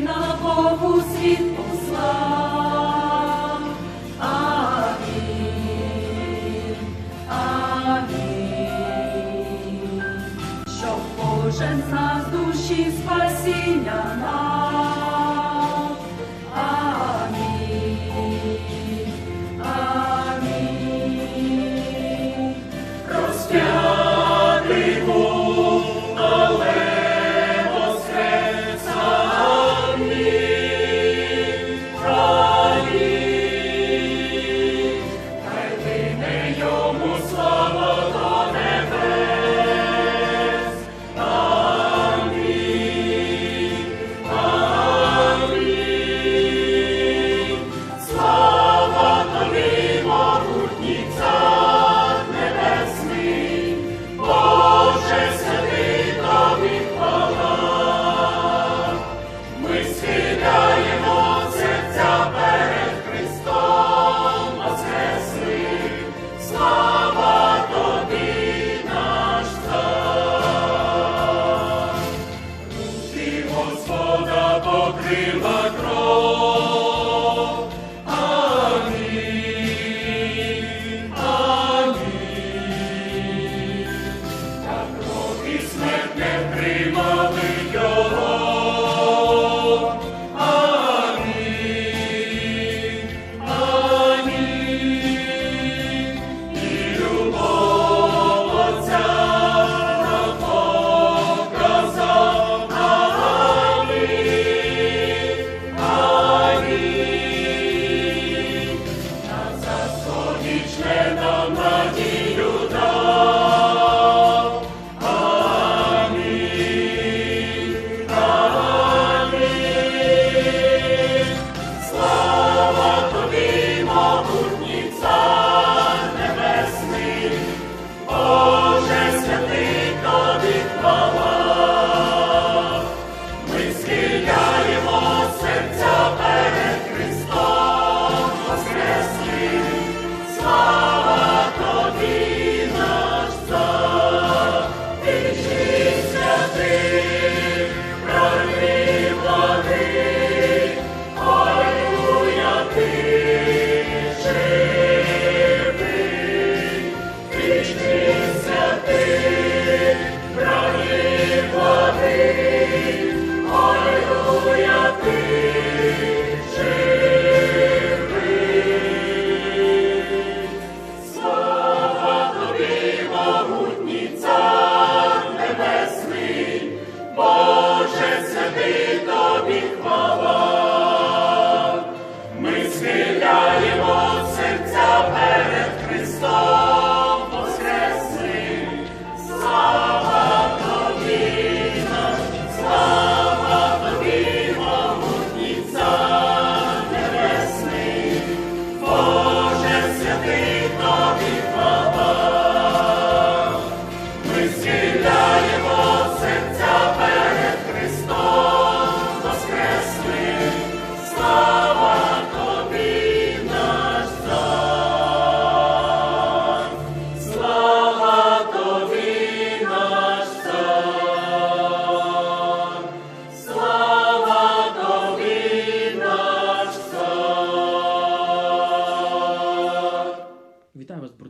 На Богу світ послав.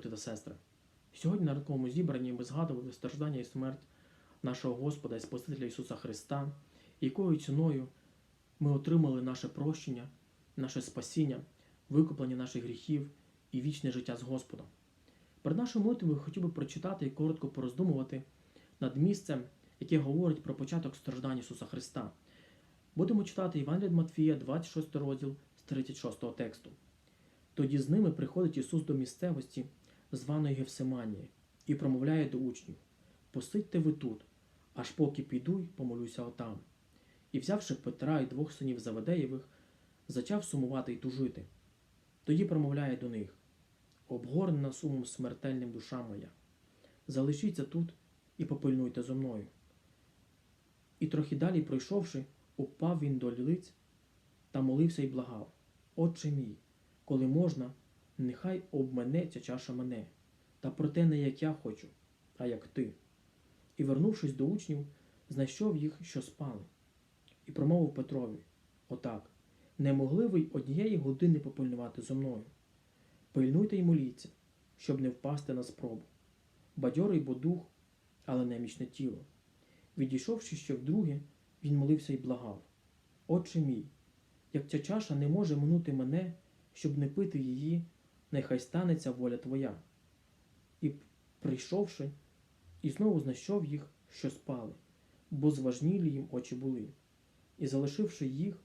Брати та сестри! Сьогодні на ранковому зібранні ми згадували страждання і смерть нашого Господа і Спасителя Ісуса Христа, якою ціною ми отримали наше прощення, наше спасіння, викуплення наших гріхів і вічне життя з Господом. Перед нашою молитвою хотів би прочитати і коротко пороздумувати над місцем, яке говорить про початок страждань Ісуса Христа. Будемо читати Івангелія від Матфія, 26 розділ з 36 тексту. Тоді з ними приходить Ісус до місцевості, званої Гефсиманії, і промовляє до учнів: Посидьте ви тут, аж поки піду й помолюся отам. І, взявши Петра і двох синів Заведеєвих, зачав сумувати й тужити. Тоді промовляє до них: Обгорнена сумом смертельним душа моя. Залишіться тут і попильнуйте зо мною. І трохи далі, пройшовши, упав він до лиць та молився й благав: Отче мій, коли можна, нехай обменеться чаша мене, та проте не як я хочу, а як ти. І, вернувшись до учнів, знайшов їх, що спали, і промовив Петрові: Отак, не могли ви й однієї години попильнувати зо мною. Пильнуйте й моліться, щоб не впасти на спробу. Бадьорий бо дух, але немічне тіло. Відійшовши ще вдруге, він молився й благав. Отче мій, як ця чаша не може минути мене, щоб не пити її, нехай станеться воля твоя. І, прийшовши, і знову знайшов їх, що спали, бо зважнілі їм очі були. І, залишивши їх,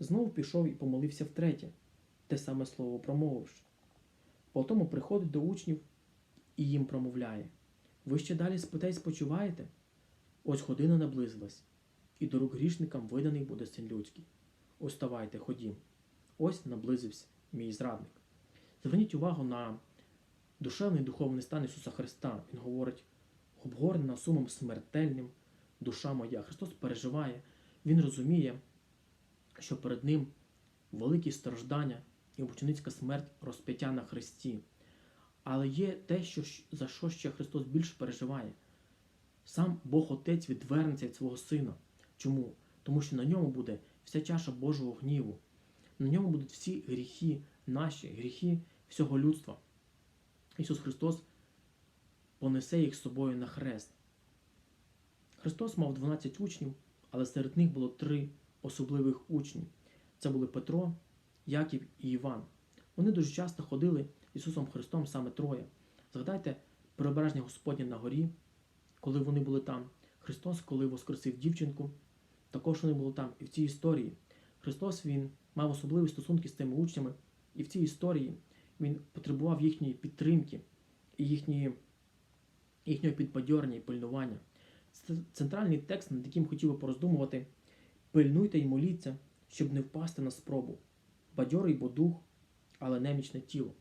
знов пішов і помолився втретє, те саме слово промовивши. Потому приходить до учнів і їм промовляє: Ви ще далі спите й спочиваєте? Ось година наблизилась, і до рук грішникам виданий буде син людський. Оставайте, ходім. Ось наблизився мій зрадник. Зверніть увагу на душевний духовний стан Ісуса Христа. Він говорить, обгорнена сумом смертельним, душа моя. Христос переживає, Він розуміє, що перед Ним великі страждання і мученицька смерть розп'яття на Христі. Але є те, що, за що ще Христос більше переживає. Сам Бог Отець відвернеться від свого Сина. Чому? Тому що на ньому буде вся чаша Божого гніву. На ньому будуть всі гріхи наші, гріхи всього людства. Ісус Христос понесе їх з собою на хрест. Христос мав 12 учнів, але серед них було три особливих учні. Це були Петро, Яків і Іван. Вони дуже часто ходили Ісусом Христом саме троє. Згадайте переображення Господнє на горі, коли вони були там. Христос, коли воскресив дівчинку, також вони були там. І в цій історії Христос Він мав особливі стосунки з цими учнями, і в цій історії Він потребував їхньої підтримки і їхньої, їхнього підбадьорення і пильнування. Це центральний текст, над яким хотів би пороздумувати: пильнуйте й моліться, щоб не впасти на спробу. Бадьорий бо дух, але немічне тіло.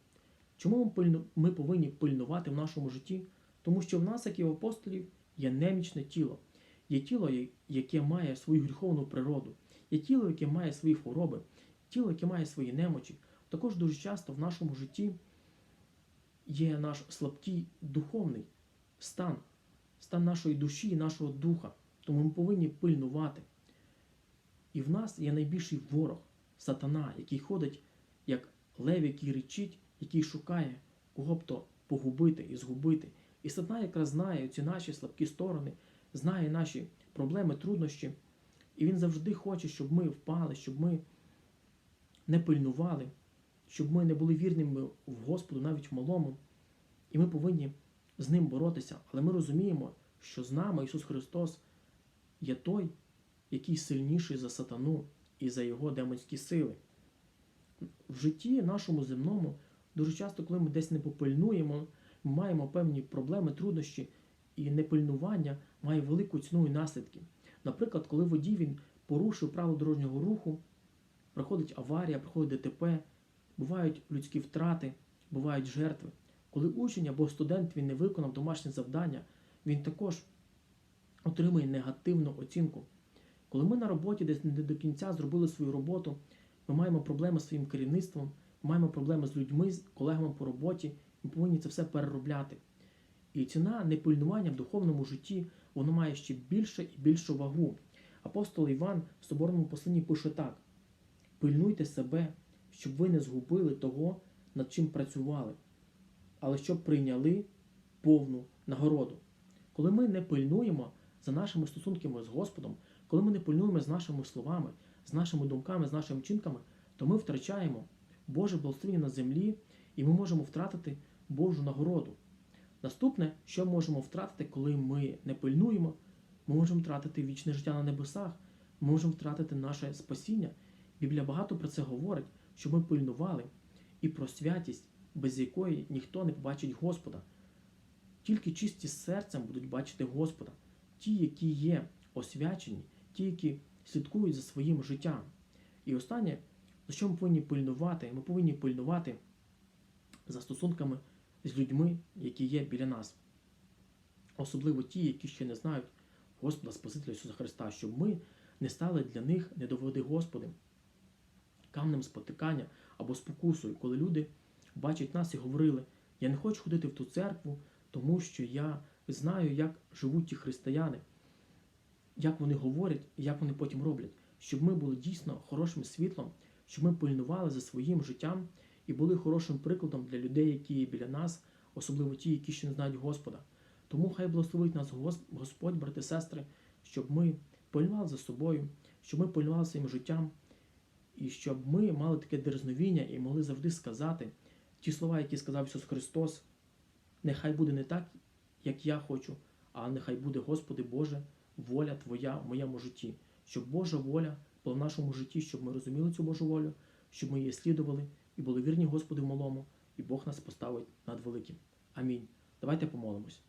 Чому ми, ми повинні пильнувати в нашому житті? Тому що в нас, як і в апостолів, є немічне тіло. Є тіло, яке має свою гріховну природу, є тіло, яке має свої хвороби, тіло, яке має свої немочі. Також дуже часто в нашому житті є наш слабкий духовний стан, стан нашої душі і нашого духа. Тому ми повинні пильнувати. І в нас є найбільший ворог, сатана, який ходить, як лев, який речить, який шукає, кого б то погубити і згубити. І сатана якраз знає ці наші слабкі сторони, знає наші проблеми, труднощі. І він завжди хоче, щоб ми впали, щоб ми не пильнували, щоб ми не були вірними в Господу, навіть в малому. І ми повинні з ним боротися. Але ми розуміємо, що з нами Ісус Христос є той, який сильніший за сатану і за його демонські сили. В житті нашому земному дуже часто, коли ми десь не попильнуємо, ми маємо певні проблеми, труднощі, і непильнування має велику ціну і наслідки. Наприклад, коли водій він порушив правила дорожнього руху, проходить аварія, проходить ДТП, бувають людські втрати, бувають жертви. Коли учень або студент він не виконав домашнє завдання, він також отримує негативну оцінку. Коли ми на роботі десь не до кінця зробили свою роботу, ми маємо проблеми з своїм керівництвом, маємо проблеми з людьми, з колегами по роботі, ми повинні це все переробляти. І ціна непильнування в духовному житті воно має ще більше і більшу вагу. Апостол Іван в соборному посланні пише так: пильнуйте себе, щоб ви не згубили того, над чим працювали, але щоб прийняли повну нагороду. Коли ми не пильнуємо за нашими стосунками з Господом, коли ми не пильнуємо з нашими словами, з нашими думками, з нашими вчинками, то ми втрачаємо Боже благословення на землі і ми можемо втратити Божу нагороду. Наступне, що можемо втратити, коли ми не пильнуємо, ми можемо втратити вічне життя на небесах, ми можемо втратити наше спасіння. Біблія багато про це говорить, що ми пильнували і про святість, без якої ніхто не побачить Господа. Тільки чисті серцем будуть бачити Господа, ті, які є освячені, ті, які слідкують за своїм життям. І останнє, за що ми повинні пильнувати? Ми повинні пильнувати за стосунками з людьми, які є біля нас. Особливо ті, які ще не знають Господа Спасителя Ісуса Христа, щоб ми не стали для них недоводи Господи, камнем спотикання або спокусою, коли люди бачать нас і говорили: Я не хочу ходити в ту церкву, тому що я знаю, як живуть ті християни, як вони говорять як вони потім роблять, щоб ми були дійсно хорошим світлом, щоб ми пильнували за своїм життям і були хорошим прикладом для людей, які є біля нас, особливо ті, які ще не знають Господа. Тому хай благословить нас Господь, брати сестри, щоб ми пильнували за собою, щоб ми пильнували своїм життям, і щоб ми мали таке дерзновіння і могли завжди сказати ті слова, які сказав Ісус Христос. Нехай буде не так, як я хочу, а нехай буде, Господи Боже, воля Твоя в моєму житті, щоб Божа воля була в нашому житті, щоб ми розуміли цю Божу волю, щоб ми її слідували і були вірні Господу в малому, і Бог нас поставить над великим. Амінь. Давайте помолимось.